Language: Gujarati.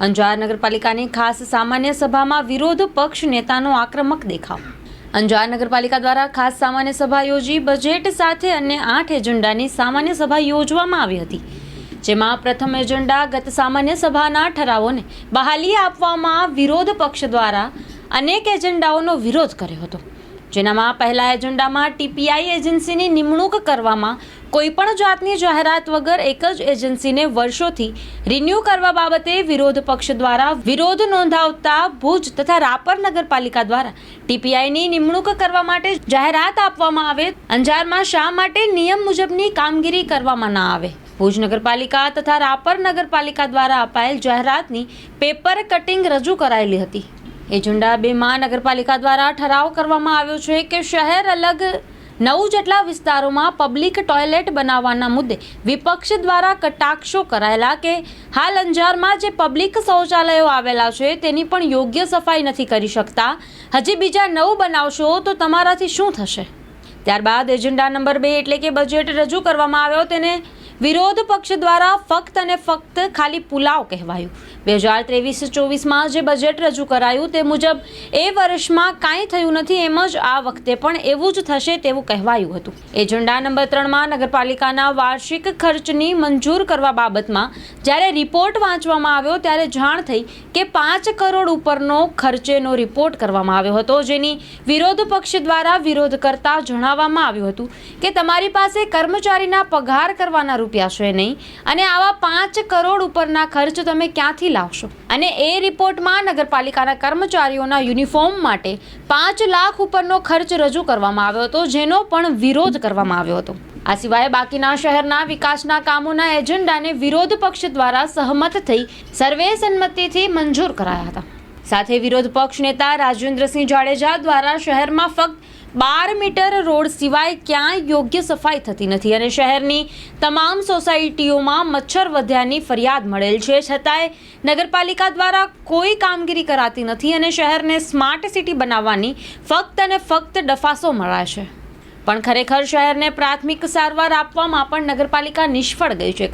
અંજાર નગરપાલિકાની ખાસ સામાન્ય સભામાં વિરોધ પક્ષ નેતાનો આક્રમક દેખાવ. અંજાર નગરપાલિકા દ્વારા ખાસ સામાન્ય સભા યોજી બજેટ સાથે અન્ય આઠ એજન્ડાની સામાન્ય સભા યોજવામાં આવી હતી. જેમાં પ્રથમ એજન્ડા ગત સામાન્ય સભાના ઠરાવોને બહાલી આપવામાં વિરોધ પક્ષ દ્વારા અનેક એજન્ડાઓનો વિરોધ કર્યો હતો. જેનામાં પહેલા એજન્ડામાં ટીપીઆઈ એજન્સીની નિમણૂક કરવામાં કોઈપણ જાતની જાહેરાત વગર એક જ એજન્સીને વર્ષોથી રિન્યૂ કરવા બાબતે વિરોધ પક્ષ દ્વારા વિરોધ નોંધાવતા ભુજ તથા રાપર નગરપાલિકા દ્વારા ટીપીઆઈની નિમણૂક કરવા માટે જાહેરાત આપવામાં આવે. અંજારમાં શા માટે નિયમ મુજબની કામગીરી કરવામાં ના આવે? ભુજ નગરપાલિકા તથા રાપર નગરપાલિકા દ્વારા અપાયેલ જાહેરાતની પેપર કટિંગ રજૂ કરાયેલી હતી. એજન્ડા બેમાં નગરપાલિકા દ્વારા ઠરાવ કરવામાં આવ્યો છે કે શહેર અલગ નવ જેટલા વિસ્તારોમાં પબ્લિક ટોયલેટ બનાવવાના મુદ્દે વિપક્ષ દ્વારા કટાક્ષો કરાયેલા કે હાલ અંજારમાં જે પબ્લિક શૌચાલયો આવેલા છે તેની પણ યોગ્ય સફાઈ નથી કરી શકતા. હજી બીજા નવ બનાવશો તો તમારાથી શું થશે? ત્યારબાદ એજન્ડા નંબર બે એટલે કે બજેટ રજૂ કરવામાં આવ્યો તેને વિરોધ પક્ષ દ્વારા ફક્ત અને ફક્ત ખાલી પુલાવ કહેવાયું. બે હજાર ત્રેવીસ ચોવીસમાં જે બજેટ રજૂ કરાયું તે મુજબ એ વર્ષમાં કાંઈ થયું નથી એમ જ આ વખતે પણ એવું જ થશે તેવું કહેવાયું હતું. એજન્ડા નંબર ત્રણમાં નગરપાલિકાના વાર્ષિક ખર્ચની મંજૂર કરવા બાબતમાં જ્યારે રિપોર્ટ વાંચવામાં આવ્યો ત્યારે જાણ થઈ કે પાંચ કરોડ ઉપરનો ખર્ચેનો રિપોર્ટ કરવામાં આવ્યો હતો, જેની વિરોધ પક્ષ દ્વારા વિરોધ કરતા જણાવવામાં આવ્યું હતું કે તમારી પાસે કર્મચારીના પગાર કરવાના રૂપિયા છે નહીં. અને આવા પાંચ કરોડ ઉપરના ખર્ચ તમે ક્યાંથી લાવશો? અને એ રિપોર્ટમાં નગરપાલિકાના કર્મચારીઓના યુનિફોર્મ માટે પાંચ લાખ ઉપરનો ખર્ચ રજૂ કરવામાં આવ્યો હતો, જેનો પણ વિરોધ કરવામાં આવ્યો હતો. આ સિવાય બાકીના શહેરના વિકાસના કામોના એજન્ડાને વિરોધ પક્ષ દ્વારા સહમત થઈ સર્વે સંમતિથી મંજૂર કરાયા હતા. સાથે વિરોધ પક્ષ નેતા રાજેન્દ્રસિંહ જાડેજા દ્વારા શહેરમાં ફક્ત બાર મીટર રોડ સિવાય ક્યાંય યોગ્ય સફાઈ થતી નથી અને શહેરની તમામ સોસાયટીઓમાં મચ્છર વધ્યાની ફરિયાદ મળેલ છે. છતાંય નગરપાલિકા દ્વારા કોઈ કામગીરી કરાતી નથી અને શહેરને સ્માર્ટ સિટી બનાવવાની ફક્ત અને ફક્ત ડફાસો મળ્યા છે. પણ ખરેખર શહેરને પ્રાથમિક સારવાર આપવામાં પણ નગરપાલિકા નિષ્ફળ ગઈ છે.